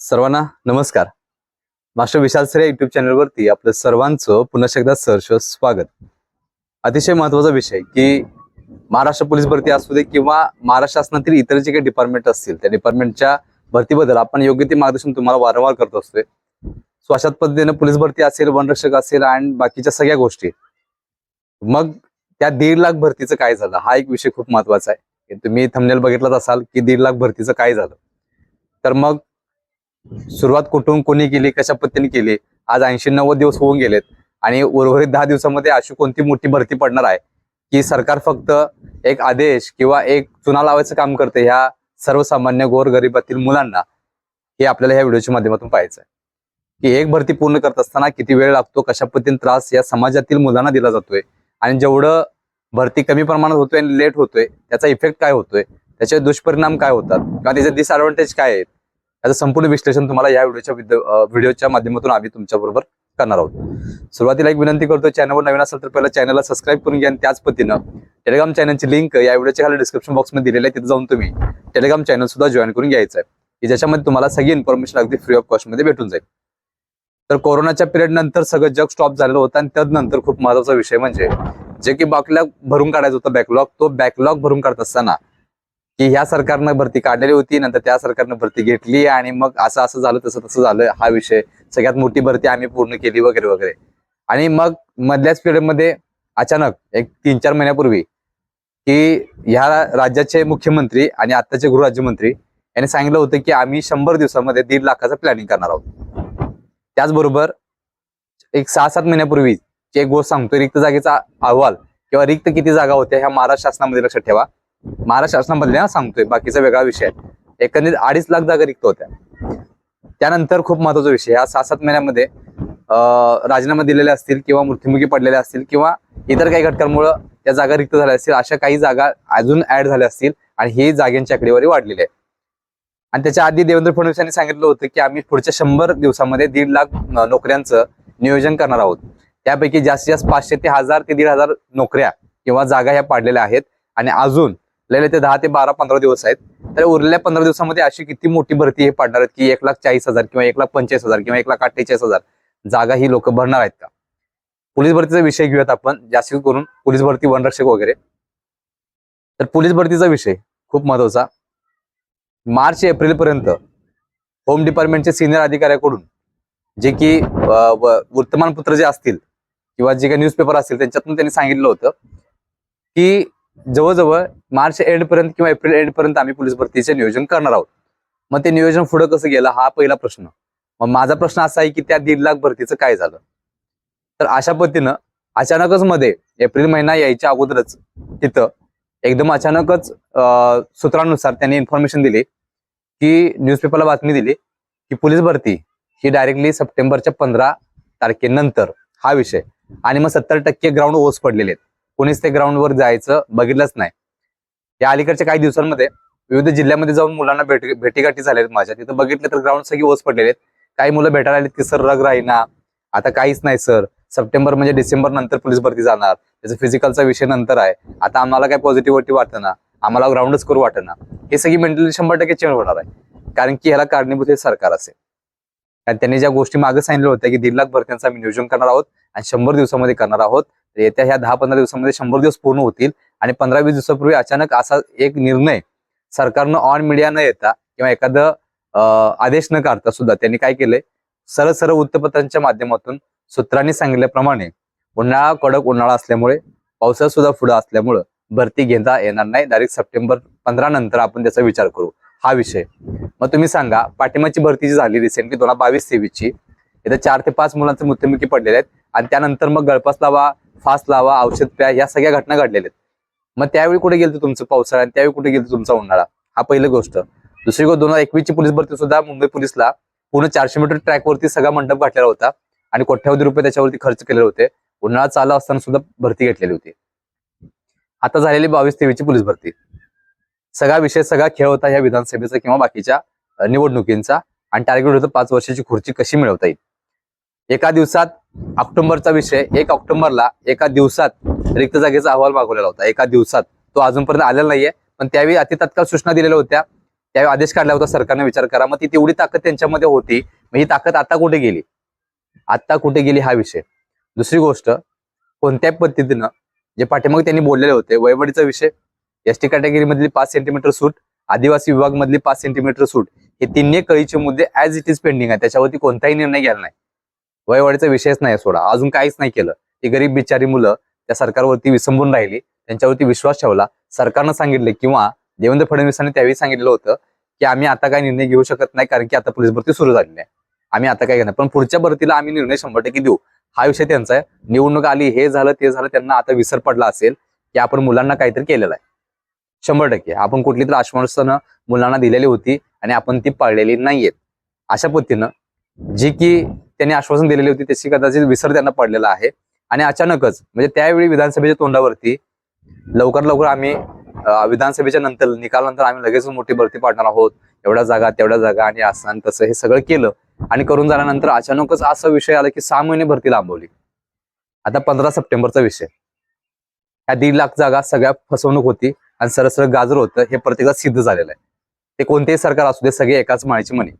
सर्वांना नमस्कार. Master Vishal sir या युट्यूब चॅनलवरती आपलं सर्वांचं पुन्हा एकदा सरश स्वागत. अतिशय महत्त्वाचा विषय की महाराष्ट्र पोलीस भरती असू दे किंवा महाराष्ट्र शासनातील इतर जे काही डिपार्टमेंट असतील त्या डिपार्टमेंटच्या भरतीबद्दल आपण योग्य ते मार्गदर्शन तुम्हाला वारंवार करत असतोय. सो अशाच पोलीस भरती असेल वनरक्षक असेल आणि बाकीच्या सगळ्या गोष्टी. मग त्या दीड लाख भरतीचं काय झालं? हा एक विषय खूप महत्त्वाचा आहे. तुम्ही थमनेल बघितलाच असाल की दीड लाख भरतीचं काय झालं? तर मग सुरुवात कुठून कोणी केली कशा पद्धतीने केली? आज ऐंशी नव्वद दिवस होऊन गेलेत आणि उर्वरित दहा दिवसामध्ये अशी कोणती मोठी भरती पडणार आहे? की सरकार फक्त एक आदेश किंवा एक चुना लावायचं काम करते ह्या सर्वसामान्य गोरगरिबातील मुलांना हे आपल्याला ह्या व्हिडिओच्या माध्यमातून पाहायचं आहे की एक भरती पूर्ण करत असताना किती वेळ लागतो कशा पद्धतीने त्रास या समाजातील मुलांना दिला जातोय? आणि जेवढं भरती कमी प्रमाणात होतोय आणि लेट होतोय त्याचा इफेक्ट काय होतोय? त्याचे दुष्परिणाम काय होतात? किंवा त्याचे डिसएडव्हान्टेज काय आहेत? याचं संपूर्ण विश्लेषण तुम्हाला या व्हिडिओच्या व्हिडिओच्या माध्यमातून आम्ही तुमच्या बरोबर करणार आहोत. सुरुवातीला एक विनंती करतो चॅनलवर नवीन असेल तर पहिला चॅनलला सबस्क्राईब करून घ्या आणि त्याच पद्धतीनं टेलिग्राम चॅनलची लिंक या व्हिडिओच्या खाली डिस्क्रिप्शन बॉक्समध्ये दिलेली आहे तिथे जाऊन तुम्ही टेलिग्राम चॅनल सुद्धा जॉईन करून घ्यायचं आहे. की ज्याच्यामध्ये तुम्हाला सगळी इन्फॉर्मेशन अगदी फ्री ऑफ कॉस्टमध्ये भेटून जाईल. तर कोरोनाच्या पिरियड नंतर सगळं जग स्टॉप झालेलं होतं आणि त्यानंतर खूप महत्त्वाचा विषय म्हणजे जे की बॅकलॉग भरून काढायचं होतं बॅकलॉग तो बॅकलॉग भरून काढत असताना की ह्या सरकारनं भरती काढलेली होती नंतर त्या सरकारनं भरती घेतली आणि मग असं असं झालं तसं तसं झालं हा विषय सगळ्यात मोठी भरती आम्ही पूर्ण केली वगैरे वगैरे. आणि मग मधल्याच पिरियडमध्ये अचानक एक तीन चार महिन्यापूर्वी की ह्या राज्याचे मुख्यमंत्री आणि आत्ताचे गृहराज्यमंत्री यांनी सांगितलं होतं की आम्ही शंभर दिवसामध्ये दीड लाखाचं प्लॅनिंग करणार आहोत. त्याचबरोबर एक सहा सात महिन्यापूर्वी एक गोष्ट सांगतो रिक्त जागेचा अहवाल किंवा रिक्त किती जागा होत्या ह्या महाराष्ट्र शासनामध्ये लक्षात ठेवा. महाराष्ट्र शासनामधल्या सांगतोय बाकीचा वेगळा विषय आहे. एकंदरीत अडीच लाख जागा रिक्त होत्या. त्यानंतर खूप महत्त्वाचा विषय हा सहा सात महिन्यामध्ये राजीनामा दिलेले असतील किंवा मृत्युमुखी पडलेले असतील किंवा इतर काही घटकांमुळे त्या जागा रिक्त झाल्या असतील अशा काही जागा अजून ऍड झाल्या असतील आणि ही जागेंची आकडेवारी वाढलेली आहे. आणि त्याच्या आधी देवेंद्र फडणवीस यांनी सांगितलं होतं की आम्ही पुढच्या शंभर दिवसामध्ये दीड लाख नोकऱ्यांचं नियोजन करणार आहोत. त्यापैकी जास्तीत जास्त पाचशे ते हजार ते दीड हजार नोकऱ्या किंवा जागा ह्या पाडलेल्या आहेत. आणि अजून लय ते दहा ते बारा पंधरा दिवस आहेत. तर उरलेल्या पंधरा दिवसामध्ये अशी किती मोठी भरती हे पाडणार आहेत की एक लाख चाळीस हजार किंवा एक लाख पंचेचाळीस हजार किंवा एक लाख अठ्ठेचाळीस हजार जागा ही लोक भरणार आहेत का? पोलीस भरतीचा विषय घेऊयात आपण जास्तीत करून पोलीस भरती वनरक्षक वगैरे. तर पोलीस भरतीचा विषय खूप महत्त्वाचा मार्च एप्रिल पर्यंत होम डिपार्टमेंटचे सिनियर अधिकाऱ्याकडून जे की वर्तमानपत्र जे असतील किंवा जे काही न्यूजपेपर असतील त्यांच्यातून त्यांनी सांगितलं होतं की जवळजवळ मार्च एंड पर्यंत किंवा एप्रिल एंड पर्यंत आम्ही पोलीस भरतीचे नियोजन करणार आहोत. मग ते नियोजन पुढे कसं गेलं हा पहिला प्रश्न. मग माझा प्रश्न असा आहे की त्या दीड लाख भरतीचं काय झालं? तर अशा पद्धतीनं अचानकच मध्ये एप्रिल महिना यायच्या अगोदरच तिथं एकदम अचानकच सूत्रानुसार त्यांनी इन्फॉर्मेशन दिली की न्यूजपेपरला बातमी दिली की पोलीस भरती ही डायरेक्टली सप्टेंबरच्या पंधरा तारखेनंतर हा विषय. आणि मग सत्तर टक्के ग्राउंड ओस पडलेले आहेत. कोणीच ते ग्राउंडवर जायचं बघितलंच नाही. या अलीकडच्या काही दिवसांमध्ये विविध जिल्ह्यामध्ये जाऊन मुलांना भेट भेटीगाठी झाल्या आहेत माझ्या. तिथं बघितलं तर ग्राउंड सगळी ओस पडलेले आहेत. काही मुलं भेटायला आलेत की सर रग राहीना. आता काहीच नाही सर. सप्टेंबर म्हणजे डिसेंबर नंतर पोलीस भरती जाणार. त्याचा फिजिकलचा विषय नंतर आहे. आता आम्हाला काय पॉझिटिव्हिटी वाटना आम्हाला ग्राउंडच करू वाटणार हे सगळी मेंटली शंभर टक्के चेंज होणार आहे. कारण की ह्याला कारणीभूत हे सरकार असेल. आणि त्यांनी ज्या गोष्टी मागे सांगितल्या होत्या की दीड लाख भरत्यांचं आम्ही नियोजन करणार आहोत आणि शंभर दिवसामध्ये करणार आहोत येत्या ह्या दहा पंधरा दिवसामध्ये शंभर दिवस पूर्ण होतील आणि पंधरा वीस दिवसापूर्वी अचानक असा एक निर्णय सरकारनं ऑन मीडिया न येता किंवा एखादं आदेश न काढता सुद्धा त्यांनी काय केलंय? सरळ सरळ वृत्तपत्रांच्या माध्यमातून सूत्रांनी सांगितल्याप्रमाणे उन्हाळा कडक उन्हाळा असल्यामुळे पावसाळा सुद्धा पुढं असल्यामुळं भरती घेता येणार नाही. डायरेक्ट सप्टेंबर पंधरा नंतर आपण त्याचा विचार करू. हा विषय. मग तुम्ही सांगा पाठिंबाची भरती जी झाली रिसेंटली दोन हजार बावीस तेवीसची. इथं चार ते पाच मुलांचे मृत्युमुखी पडलेले आहेत. आणि त्यानंतर मग गळपास लावा फास्ट लावा औषध प्या या सगळ्या घटना घडलेल्या आहेत. मग त्यावेळी कुठे गेलं तुमचं पावसाळा आणि त्यावेळी कुठे गेलं तुमचा उन्हाळा? हा पहिली गोष्ट. दुसरी गोष्ट दोन हजार एकवीसची पोलीस भरती सुद्धा मुंबई पोलीसला पूर्ण चारशे मीटर ट्रॅकवरती सगळा मंडप घातलेला होता. आणि कोट्यावधी रुपये त्याच्यावरती खर्च केलेले होते. उन्हाळा चालू असताना सुद्धा भरती घेतलेली होती. आता झालेली बावीस तेवीसची पोलीस भरती. सगळा विषय सगळा खेळ होता ह्या विधानसभेचा किंवा बाकीच्या निवडणुकींचा. आणि टार्गेट होतं पाच वर्षाची खुर्ची कशी मिळवता येईल? एका दिवसात ऑक्टोबरचा विषय एक ऑक्टोबरला एका दिवसात रिक्त जागेचा अहवाल मागवलेला होता. एका दिवसात. तो अजूनपर्यंत आलेला नाहीये. पण त्यावेळी अति तत्काळ सूचना दिलेल्या होत्या. त्यावेळी आदेश काढला होता सरकारने विचार करा. मग ती तेवढी ताकद त्यांच्यामध्ये होती. मग ही ताकद आता कुठे गेली? आता कुठे गेली हा विषय? दुसरी गोष्ट कोणत्या पद्धतीनं जे पाठीमागे त्यांनी बोललेले होते वयवडीचा विषय एस टी कॅटेगरी मधली पाच सेंटीमीटर सूट आदिवासी विभाग मधली पाच सेंटीमीटर सूट हे तिन्ही कळीचे मुद्दे ऍज इट इज पेंडिंग आहे. त्याच्यावरती कोणताही निर्णय घ्यायला नाही. वयवाढीचा विषयच नाही सोडा. अजून काहीच नाही केलं. ती गरीब बिचारी मुलं त्या सरकारवरती विसंबून राहिली. त्यांच्यावरती विश्वास ठेवला. सरकारनं सांगितले किंवा देवेंद्र फडणवीसांनी त्यावेळी सांगितलं होतं की आम्ही आता काय निर्णय घेऊ शकत नाही कारण की आता पोलीस भरती सुरू झालेली आहे. आम्ही आता काय घेणार. पण पुढच्या भरतीला आम्ही निर्णय शंभर टक्के देऊ. हा विषय त्यांचा आहे. निवडणूक आली हे झालं ते झालं त्यांना आता विसर पडला असेल की आपण मुलांना काहीतरी केलेलं आहे. शंभर टक्के. आपण कुठली तर आश्वासनं मुलांना दिलेली होती आणि आपण ती पाळलेली नाहीयेत. अशा पद्धतीनं जी की त्यांनी आश्वासन दिलेली होती त्याची कदाचित विसर त्यांना पडलेला आहे. आणि अचानकच म्हणजे त्यावेळी विधानसभेच्या तोंडावरती लवकर लवकर आम्ही विधानसभेच्या नंतर निकालानंतर आम्ही लगेच मोठी भरती पाडणार आहोत. एवढ्या जागा तेवढ्या जागा आणि असं आणि तसं हे सगळं केलं आणि करून झाल्यानंतर अचानकच असा विषय आला की सहा महिने भरती लांबवली. आता पंधरा सप्टेंबरचा विषय. ह्या दीड लाख जागा सगळ्या फसवणूक होती. आणि सरळ सरळ गाजर होतं हे प्रत्येकाला सिद्ध झालेलं आहे. ते कोणतेही सरकार असू दे सगळे एकाच माळीची म्हणे.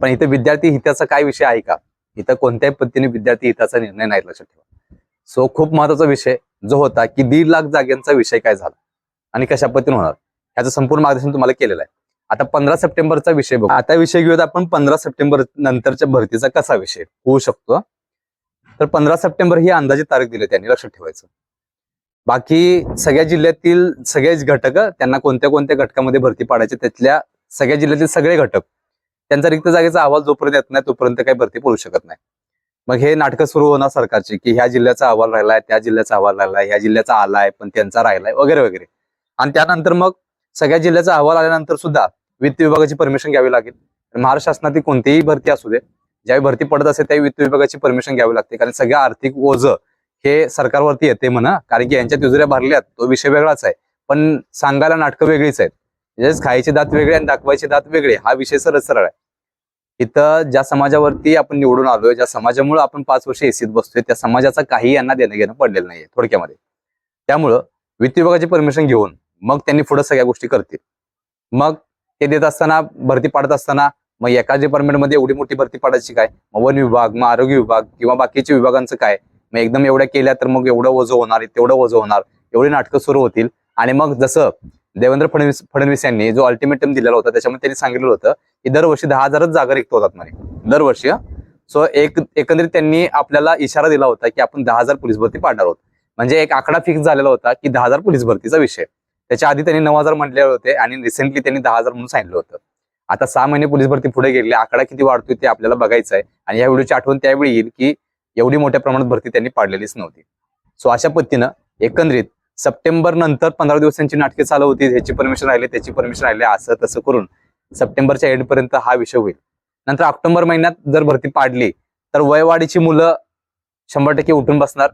पण इथं विद्यार्थी हिताचा काय विषय आहे का? इथं कोणत्याही पद्धतीने विद्यार्थी हिताचा निर्णय नाही लक्षात ठेवा. सो खूप महत्त्वाचा विषय जो होता की दीड लाख जागांचा विषय काय झाला आणि कशा पद्धतीने होणार ह्याचं संपूर्ण मार्गदर्शन तुम्हाला केलेलं आहे. आता पंधरा सप्टेंबरचा विषय बघू. आता विषय घेऊयात आपण पंधरा सप्टेंबर नंतरच्या भरतीचा कसा विषय होऊ शकतो? तर पंधरा सप्टेंबर ही अंदाजे तारीख दिली त्यांनी लक्षात ठेवायचं. बाकी सगळ्या जिल्ह्यातील सगळेच घटक त्यांना कोणत्या कोणत्या घटकामध्ये भरती पाडायचे त्यातल्या सगळ्या जिल्ह्यातील सगळे घटक त्यांचा रिक्त जागेचा अहवाल जोपर्यंत येत नाही तोपर्यंत काही भरती पडू शकत नाही. मग हे नाटकं सुरू होणार सरकारची की ह्या जिल्ह्याचा अहवाल राहिलाय त्या जिल्ह्याचा अहवाल राहिलाय ह्या जिल्ह्याचा आलाय पण त्यांचा राहिलाय वगैरे वगैरे. आणि त्यानंतर मग सगळ्या जिल्ह्याचा अहवाल आल्यानंतर सुद्धा वित्त विभागाची परमिशन घ्यावी लागेल. महाराष्ट्र शासनातील कोणतीही भरती असू दे ज्यावेळी भरती पडत असेल त्यावेळी वित्त विभागाची परमिशन घ्यावी लागते. कारण सगळं आर्थिक ओझ हे सरकारवरती येते म्हणा कारण की यांच्या तिजोऱ्या भरल्यात तो विषय वेगळाच आहे. पण सांगायला नाटकं वेगळीच आहेत. म्हणजेच खायचे दात वेगळे आणि दाखवायचे दात वेगळे हा विषय सरळ सरळ आहे. इथं ज्या समाजावरती आपण निवडून आलोय ज्या समाजामुळे आपण पाच वर्ष एसीत बसतोय त्या समाजाचा काही यांना देणं घेणं पडलेलं नाहीये थोडक्यामध्ये. त्यामुळं वित्त विभागाची परमिशन घेऊन मग त्यांनी पुढे सगळ्या गोष्टी करतील. मग ते देत असताना भरती पाडत असताना मग एका डिपार्टमेंटमध्ये एवढी मोठी भरती पाडायची काय? मग वन विभाग मग आरोग्य विभाग किंवा बाकीच्या विभागांचं काय? मग एकदम एवढ्या केल्या तर मग एवढं वजं होणार तेवढं वजं होणार. एवढी नाटकं सुरू होतील. आणि मग जसं देवेंद्र फडणवीस फडणवीस यांनी जो अल्टिमेटम दिलेला होता त्याच्यामध्ये त्यांनी सांगितलं होतं की दरवर्षी दहा हजारच जागा रिक्त होतात म्हणे. दरवर्षी सो एक एकंदरीत त्यांनी आपल्याला इशारा दिला होता की आपण दहा हजार पोलीस भरती पाडणार आहोत. म्हणजे एक आकडा फिक्स झालेला होता की दहा हजार पोलीस भरतीचा विषय. त्याच्या आधी त्यांनी नऊ हजार म्हटले होते आणि रिसेंटली त्यांनी दहा हजार म्हणून सांगितलं होतं. आता सहा महिने पोलीस भरती पुढे गेले आकडा किती वाढतोय ते आपल्याला बघायचं आहे आणि या व्हिडिओची आठवण त्यावेळी येईल की एवढी मोठ्या प्रमाणात भरती त्यांनी पाडलेलीच नव्हती. सो अशा पद्धतीनं एकंदरीत सप्टेंबर नंतर पंधरा दिवसांची नाटके चालू होती ह्याची परमिशन राहिले त्याची परमिशन राहिली असं तसं करून सप्टेंबरच्या एंडपर्यंत हा विषय होईल. नंतर ऑक्टोबर महिन्यात जर भरती पाडली तर वयवाडीची मुलं शंभर टक्के उठून बसणार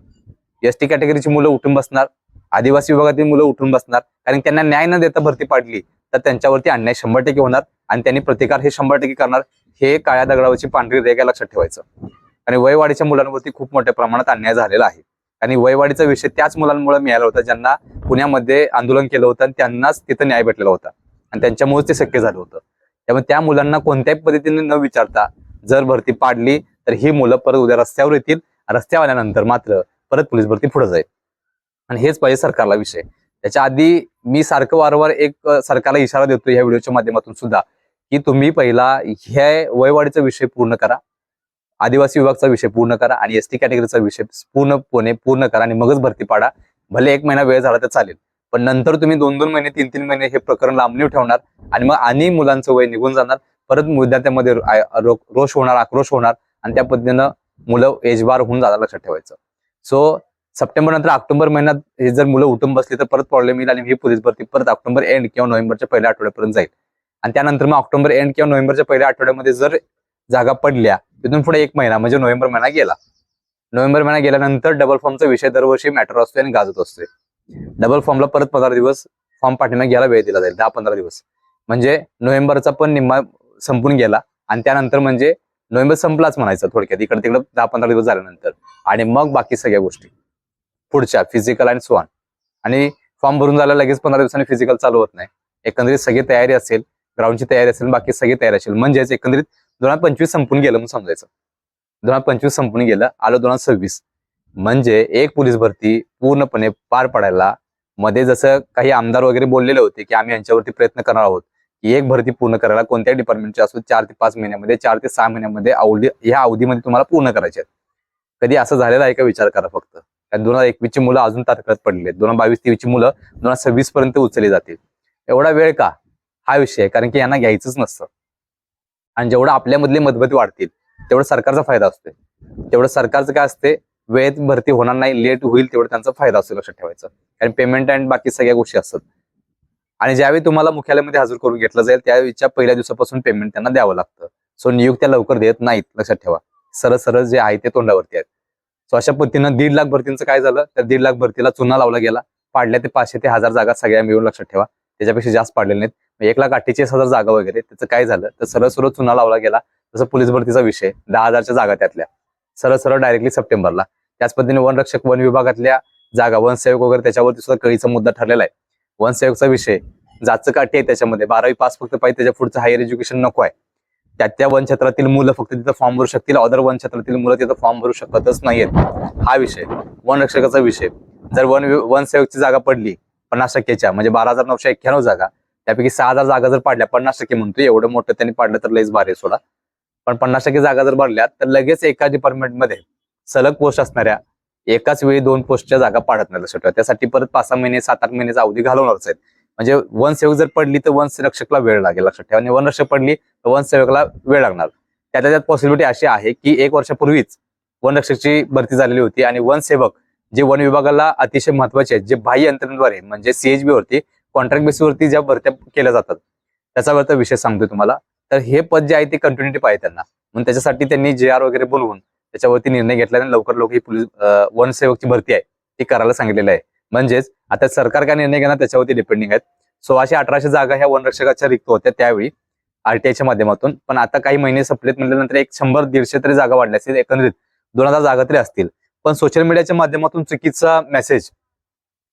एस टी कॅटेगरीची मुलं उठून बसणार आदिवासी विभागातील मुलं उठून बसणार कारण त्यांना न्याय न देता भरती पाडली तर त्यांच्यावरती अन्याय शंभर टक्के होणार आणि त्यांनी प्रतिकार हे शंभर टक्के करणार हे काळ्या दगडावरची पांढरी रेगा लक्षात ठेवायचं. आणि वयवाढीच्या मुलांवरती खूप मोठ्या प्रमाणात अन्याय झालेला आहे. आणि वयवाढीचा विषय त्याच मुलांमुळे मिळाला होता ज्यांना पुण्यामध्ये आंदोलन केलं होतं आणि त्यांनाच तिथं न्याय भेटलेला होता. आणि त्यांच्यामुळेच ते शक्य झालं होतं. त्यामुळे त्या मुलांना कोणत्याही पद्धतीने न विचारता जर भरती पाडली तर ही मुलं परत उद्या रस्त्यावर येतील. रस्त्यावर आल्यानंतर मात्र परत पोलीस भरती पुढे जाईल. आणि हेच पाहिजे सरकारला विषय. त्याच्या आधी मी सारखं वारंवार एक सरकारला इशारा देतो या व्हिडिओच्या माध्यमातून सुद्धा की तुम्ही पहिला ह्या वयवाढीचा विषय पूर्ण करा. आदिवासी विभागचा विषय पूर्ण करा आणि एस टी कॅटेगरीचा विषय पूर्णपणे पूर्ण करा आणि मगच भरती पाडा. भले एक महिना वेळ झाला तर चालेल. पण नंतर तुम्ही दोन दोन महिने तीन तीन महिने हे प्रकरण लांबणीव ठेवणार आणि मग आणि मुलांचं वय निघून जाणार. परत विद्यार्थ्यांमध्ये रोष होणार आक्रोश होणार आणि त्या पद्धतीनं मुलं एजबार होऊन जाणार लक्षात ठेवायचं. सो सप्टेंबर नंतर ऑक्टोबर महिन्यात हे जर मुलं उठून बसली तर परत प्रॉब्लेम येईल आणि ही पोलीस भरती परत ऑक्टोबर एंड किंवा नोव्हेंबरच्या पहिल्या आठवड्यापर्यंत जाईल. आणि त्यानंतर मग ऑक्टोबर एंड किंवा नोव्हेंबरच्या पहिल्या आठवड्यामध्ये जर जागा पडल्या तिथून पुढे एक महिना म्हणजे नोव्हेंबर महिना गेला. नोव्हेंबर महिना गेल्यानंतर डबल फॉर्मचा विषय दरवर्षी मॅटर असतोय आणि गाजत असतोय. डबल फॉर्मला परत पंधरा दिवस फॉर्म पाठीमागे घ्यायला वेळ दिला जाईल दहा पंधरा दिवस. म्हणजे नोव्हेंबरचा पण निम्मा संपून गेला आणि त्यानंतर म्हणजे नोव्हेंबर संपलाच म्हणायचं थोडक्यात इकडे तिकडे दहा पंधरा दिवस झाल्यानंतर. आणि मग बाकी सगळ्या गोष्टी. पुढच्या फिजिकल आणि स्वान आणि फॉर्म भरून झाला लगेच पंधरा दिवसांनी फिजिकल चालू होत नाही. एकंदरीत सगळी तयारी असेल ग्राउंडची तयारी असेल बाकी सगळी तयारी असेल. म्हणजेच एकंदरीत दोन हजार पंचवीस संपून गेलं म्हणून समजायचं. दोन हजार पंचवीस संपून गेलं आलं दोन हजार सव्वीस. म्हणजे एक पोलीस भरती पूर्णपणे पार पडायला मध्ये जसं काही आमदार वगैरे बोललेले होते की आम्ही यांच्यावरती प्रयत्न करणार आहोत की एक भरती पूर्ण करायला कोणत्या डिपार्टमेंटची असो चार ते पाच महिन्यामध्ये चार ते सहा महिन्यामध्ये अवधी ह्या अवधीमध्ये तुम्हाला पूर्ण करायचे आहेत. कधी असं झालेलं आहे का? विचार करा फक्त. कारण दोन हजार एकवीसची मुलं अजून तात्काळात पडली आहेत. दोन हजार बावीस तेवीसची मुलं दोन हजार सव्वीस पर्यंत उचलली जातील. एवढा वेळ का? हा विषय कारण की यांना घ्यायचंच नसतं. आणि जेवढं आपल्यामधले मतभेद वाढतील तेवढं सरकारचा फायदा असतोय. तेवढं सरकारचं काय असते वेळेत भरती होणार नाही लेट होईल तेवढं त्यांचा फायदा असतो लक्षात ठेवायचं. कारण पेमेंट अँड बाकी सगळ्या गोष्टी असतात. आणि ज्यावेळी तुम्हाला मुख्यालयामध्ये हजर करून घेतलं जाईल त्यावेळीच्या पहिल्या दिवसापासून पेमेंट त्यांना द्यावं लागतं. सो नियुक्त्या लवकर देत नाहीत लक्षात ठेवा. सरळ सरळ जे आहे ते तोंडावरती आहेत. सो अशा पद्धतीनं दीड लाख भरतींचं काय झालं? त्या दीड लाख भरतीला चुना लावला गेला. पाडल्या ते पाचशे ते हजार जागा सगळ्या मिळून लक्षात ठेवा. त्याच्यापेक्षा जास्त पाडलेले नाहीत. म्हणजे एक लाख अठ्ठेचाळीस हजार जागा वगैरे त्याचं काय झालं? तर सरळ सरळ चुना लावला गेला. जसं पोलीस भरतीचा विषय दहा हजारच्या जागा त्यातल्या. सरळ सरळ डायरेक्टली सप्टेंबरला. त्याच पद्धतीने वनरक्षक वन विभागातल्या जागा वनसेवक वगैरे त्याच्यावरती सुद्धा कळीचा मुद्दा ठरलेला आहे. वनसेवकचा विषय जाचं काठी आहे त्याच्यामध्ये. बारावी पास फक्त पाहिजे त्याच्या पुढचं हायर एज्युकेशन नको आहे. त्या त्या वन क्षेत्रातील मुलं फक्त तिथं फॉर्म भरू शकतील. अदर वन क्षेत्रातील मुलं तिथं फॉर्म भरू शकतच नाहीयेत. हा विषय. वनरक्षकाचा विषय. जर वन वनसेवकची जागा पडली पन्नास टक्क्याच्या म्हणजे बारा हजार नऊशे एक्क्याण्णव जागा त्यापैकी सहा हजार जागा जर पाडल्या पन्नास टक्के म्हणतोय एवढं मोठं त्यांनी पाडलं तर लईच भारी सोडा. पण पन्नास टक्के जागा जर भरल्या तर लगेच एका डिपार्टमेंटमध्ये सलग पोस्ट असणाऱ्या एकाच वेळी दोन पोस्टच्या जागा पाडत नाही लक्षात त्यासाठी परत पाच सहा महिने सात आठ महिन्याचा अवधी घालवणारच आहेत. म्हणजे वनसेवक जर पडली तर वनरक्षकला वेळ लागेल लक्षात ठेवा. आणि वनरक्षक पडली तर वनसेवकला वेळ लागणार. त्यातल्या त्यात पॉसिबिलिटी अशी आहे की एक वर्षापूर्वीच वनरक्षकची भरती झालेली होती. आणि वनसेवक जे वन विभागाला अतिशय महत्त्वाचे आहेत जे बाह्य यंत्रणेद्वारे म्हणजे सीएचबी वरती कॉन्ट्रॅक्ट बेसिसवरती ज्या भरत्या केल्या जातात त्याचा विषय सांगतोय तुम्हाला. तर हे पद जे आहे ते कंटिन्युटी पाहिजे त्यांना. म्हणून त्याच्यासाठी त्यांनी जे आर वगैरे बनवून त्याच्यावरती निर्णय घेतला आणि लवकर लवकर ही पोलीस वनसेवकची भरती आहे ती करायला सांगितलेलं आहे. म्हणजेच आता सरकार काय निर्णय घेणार त्याच्यावरती डिपेंडिंग आहेत. सोळाशे अठराशे जागा ह्या वनरक्षकाच्या रिक्त होत्या त्यावेळी आरटीआयच्या माध्यमातून. पण आता काही महिने संपलेत म्हटल्यानंतर एक शंभर दीडशे तरी जागा वाढल्या असतील एकंदरीत दोन हजार जागा तरी असतील. पण सोशल मीडियाच्या माध्यमातून चुकीचा मेसेज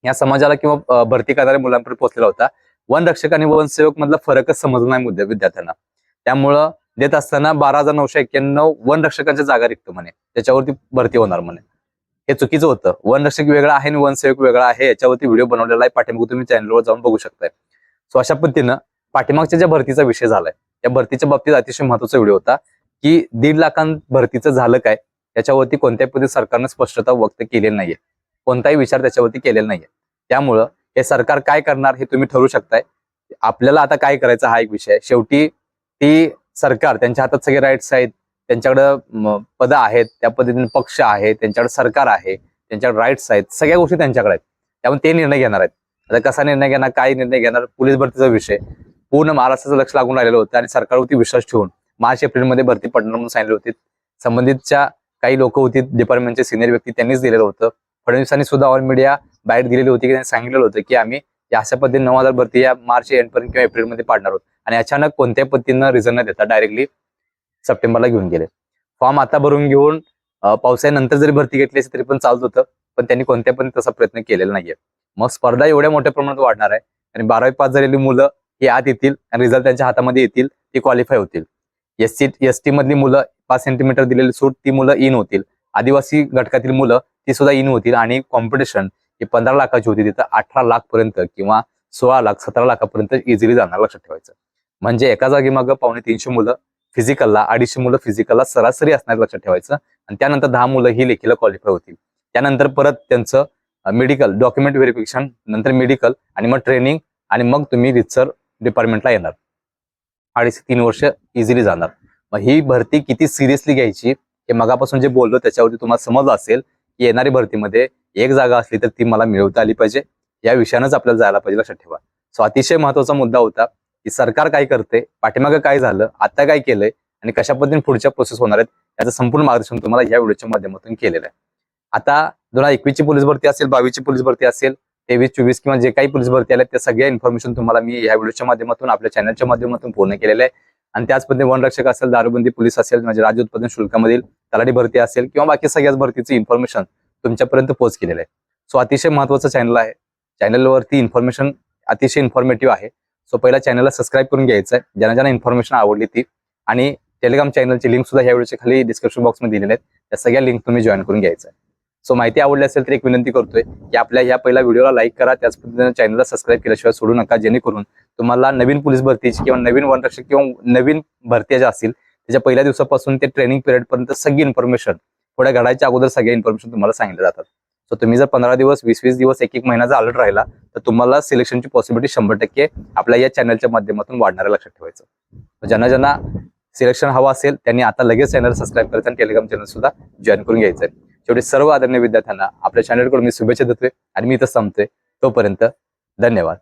या समाजाला किंवा भरती करणाऱ्या मुलांपर्यंत पोहोचलेला होता. वनरक्षक आणि वनसेवक मधला फरकच समजला नाही मुद्दे विद्यार्थ्यांना. त्यामुळं देत असताना बारा हजार नऊशे एक्क्याण्णव वनरक्षकांच्या जागा रिक्त म्हणे. त्याच्यावरती भरती होणार म्हणे. हे चुकीचं होतं. वनरक्षक वेगळा आहे आणि वनसेवक वेगळा आहे याच्यावरती व्हिडिओ बनवलेला आहे. पाठीमागून तुम्ही चॅनलवर जाऊन बघू शकताय. सो अशा पद्धतीनं पाठीमागच्या ज्या भरतीचा विषय झालाय त्या भरतीच्या बाबतीत अतिशय महत्त्वाचा व्हिडिओ होता की दीड लाखां भरतीचं झालं काय त्याच्यावरती कोणत्याही पद्धती सरकारनं स्पष्टता व्यक्त केलेली नाहीये. कोणताही विचार त्याच्यावरती केलेला नाहीये. त्यामुळं हे सरकार काय करणार हे तुम्ही ठरवू शकताय. आपल्याला आता काय करायचं हा एक विषय. शेवटी ती सरकार त्यांच्या हातात सगळे राईट्स आहेत. त्यांच्याकडं पद आहेत. त्या पद्धतीने पक्ष आहे. त्यांच्याकडे सरकार आहे. त्यांच्याकडे राईट्स आहेत. सगळ्या गोष्टी त्यांच्याकडे आहेत. त्यामुळे ते निर्णय घेणार आहेत. आता कसा निर्णय घेणार काय निर्णय घेणार पोलीस भरतीचा विषय. पूर्ण महाराष्ट्राचं लक्ष लागून राहिलेलं होतं आणि सरकारवरती विश्वास ठेवून मार्च एप्रिलमध्ये भरती पडणार म्हणून सांगितले होते. संबंधितच्या काही लोक होती डिपार्टमेंटचे सिनियर व्यक्ती त्यांनीच दिलेलं होतं. फडणवीसांनी सुद्धा ऑल मीडिया बाहेर दिलेली होती की त्यांनी सांगितलेलं होतं की आम्ही या अशा पद्धतीने नऊ हजार भरती या मार्च एंड पर्यंत किंवा एप्रिलमध्ये पाडणार आहोत. आणि अचानक कोणत्याही पद्धतीनं रिझन न देता डायरेक्टली सप्टेंबरला घेऊन गेले. फॉर्म आता भरून घेऊन पावसाळ्यानंतर जरी भरती घेतली असती तरी पण चालत होतं पण त्यांनी कोणत्या पण तसा प्रयत्न केलेला नाहीये. मग स्पर्धा एवढ्या मोठ्या प्रमाणात वाढणार आहे आणि बारावी पास झालेली मुलं ही आत येतील आणि रिझल्ट त्यांच्या हातामध्ये येतील ती क्वालिफाय होतील. एस सी एस टी मधली मुलं पाच सेंटीमीटर दिलेली सूट ती मुलं इन होतील. आदिवासी घटकातील मुलं ती सुद्धा इन होतील आणि कॉम्पिटिशन ही पंधरा लाखाची होती तिथं अठरा लाख पर्यंत किंवा सोळा लाख सतरा लाखापर्यंत इझिली जाणार लक्षात ठेवायचं. म्हणजे एका जागी मागं पावणे तीनशे मुलं फिजिकलला अडीचशे मुलं फिजिकलला सरासरी असणार लक्षात ठेवायचं. आणि त्यानंतर दहा मुलं ही लेखीला क्वालिफाय होतील. त्यानंतर परत त्यांचं मेडिकल डॉक्युमेंट व्हेरिफिकेशन नंतर मेडिकल आणि मग ट्रेनिंग आणि मग तुम्ही रिसर्च डिपार्टमेंटला येणार. अडीच तीन वर्ष इझिली जाणार. मग ही भरती किती सिरियसली घ्यायची हे मगापासून जे बोललो त्याच्यावरती तुम्हाला समजलं असेल की येणारी भरतीमध्ये एक जागा असली तर ती मला मिळवता आली पाहिजे. या विषयानंच आपल्याला जायला पाहिजे. लक्षात ठेवा. सो अतिशय महत्त्वाचा मुद्दा होता की सरकार काय करते पाठीमागं काय झालं आता काय केलंय आणि कशा पद्धतीने पुढच्या प्रोसेस होणार आहेत याचं संपूर्ण मार्गदर्शन तुम्हाला या व्हिडिओच्या माध्यमातून केलेलं आहे. आता दोन हजार एकवीसची पोलीस भरती असेल बावीसची पोलीस भरती असेल तेवीस चोवीस किंवा जे काही पोलीस भरती आल्या त्या सगळ्या इन्फॉर्मेशन तुम्हाला मी या व्हिडिओच्या माध्यमातून आपल्या चॅनलच्या माध्यमातून पूर्ण केलेलं आहे. आणि त्याच पद्धतीने वनरक्षक असेल दारूबंदी पोलीस असेल म्हणजे राज्य उत्पादन शुल्कामधील तलाठी भरती असेल किंवा बाकी सगळ्याच भरतीची इन्फॉर्मेशन तुमच्यापर्यंत पोहोच केलेलं आहे. सो अतिशय महत्वाचं चॅनल आहे. चॅनलवरती इन्फॉर्मेशन अतिशय इन्फॉर्मेटिव्ह आहे. सो पहिला चॅनलला सबस्क्राईब करून घ्यायचं आहे. ज्यांना ज्यांना इन्फॉर्मेशन आवडली ती. आणि टेलिग्राम चॅनलची लिंक सुद्धा ह्या व्हिडिओच्या खाली डिस्क्रिप्शन बॉक्समध्ये दिलेले आहेत. त्या सगळ्या लिंक तुम्ही जॉईन करून घ्यायचं आहे. सो माहिती आवडली असेल तर एक विनंती करतोय की आपल्या ह्या पहिल्या व्हिडिओला लाईक करा. त्याच पद्धतीने चॅनलला सबस्क्राईब केल्याशिवाय सोडू नका. जेणेकरून तुम्हाला नवीन पोलीस भरतीची किंवा नवीन वनरक्षक किंवा नवीन भरत्या ज्या असतील त्याच्या पहिल्या दिवसापासून ते ट्रेनिंग पिरियड पर्यंत सगळी इन्फॉर्मेशन थोड्या घडायच्या अगोदर सगळ्या इन्फॉर्मेशन तुम्हाला सांगितलं जातात. सो तुम्ही जर पंधरा दिवस वीस वीस दिवस एक एक महिन्याचा अलर्ट राहिला तर तुम्हाला सिलेक्शनची पॉसिबिलिटी शंभर टक्के आपल्या या चॅनलच्या माध्यमातून वाढणाऱ्या लक्षात ठेवायचं. ज्यांना ज्यांना सिलेक्शन हवं असेल त्यांनी आता लगेच चॅनल सबस्क्राईब करायचं आणि टेलिग्राम चॅनल सुद्धा जॉईन करून घ्यायचं आहे. शेवटी सर्व आदरणीय विद्यार्थ्यांना आपल्या चॅनलकडून मी शुभेच्छा देतोय आणि मी इथं संपतोय. तोपर्यंत धन्यवाद.